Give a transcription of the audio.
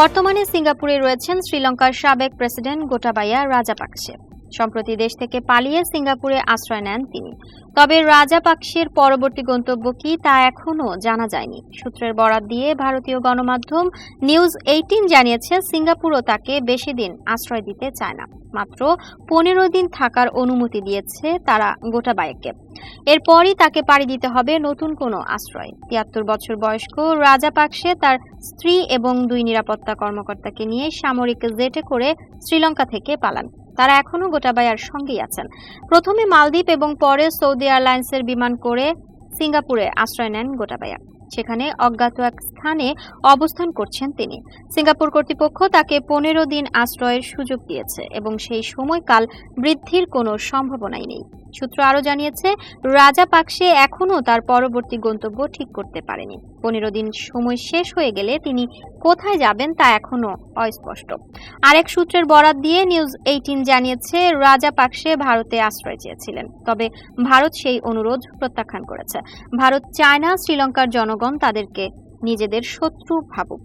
বর্তমানে সিঙ্গাপুরে রয়েছেন শ্রীলঙ্কার সাবেক প্রেসিডেন্ট গোটাবায়া রাজাপাকসে। সম্প্রতি দেশ থেকে পালিয়ে সিঙ্গাপুরে আশ্রয় নেন তিনি। তবে রাজাপাকসের পরবর্তী গন্তব্য কি তা এখনও জানা যায়নি। সূত্রের বরাত দিয়ে ভারতীয় গণমাধ্যম নিউজ এইটিন জানিয়েছে সিঙ্গাপুরও তাকে বেশি দিন আশ্রয় দিতে চায় না। মাত্র পনেরো দিন থাকার অনুমতি দিয়েছে তারা গোটাবায়াকে। এরপরই তাকে পাড়ি দিতে হবে নতুন কোনো আশ্রয়। তিয়াত্তর বছর বয়স্ক রাজা রাজাপাকসে তার স্ত্রী এবং দুই নিরাপত্তা কর্মকর্তাকে নিয়ে সামরিক জেটে করে শ্রীলঙ্কা থেকে পালান। তারা এখনও গোটাবায়ার সঙ্গেই আছেন। প্রথমে মালদ্বীপ এবং পরে সৌদি এয়ারলাইন্সের বিমান করে সিঙ্গাপুরে আশ্রয় নেন গোটাবায়া সেখানে অজ্ঞাত এক স্থানে অবস্থান করছেন তিনি। সিঙ্গাপুর কর্তৃপক্ষ তাকে পনেরো দিন আশ্রয়ের সুযোগ দিয়েছে এবং সেই সময়কাল বৃদ্ধির কোনো সম্ভাবনাই নেই। সূত্র আরও জানিয়েছে, রাজা পাকসে এখনও তার পরবর্তী গন্তব্য ঠিক করতে পারেনি। পনেরো দিন সময় শেষ হয়ে গেলে তিনি কোথায় যাবেন তা এখনও অস্পষ্ট। আরেক সূত্রের বরাত দিয়ে নিউজ এইটিন জানিয়েছে, রাজা পাকসে ভারতে আশ্রয় চেয়েছিলেন। তবে ভারত সেই অনুরোধ প্রত্যাখ্যান করেছে। ভারত চায় না শ্রীলঙ্কার জনগণ তাদেরকে নিজেদের শত্রু ভাবুক।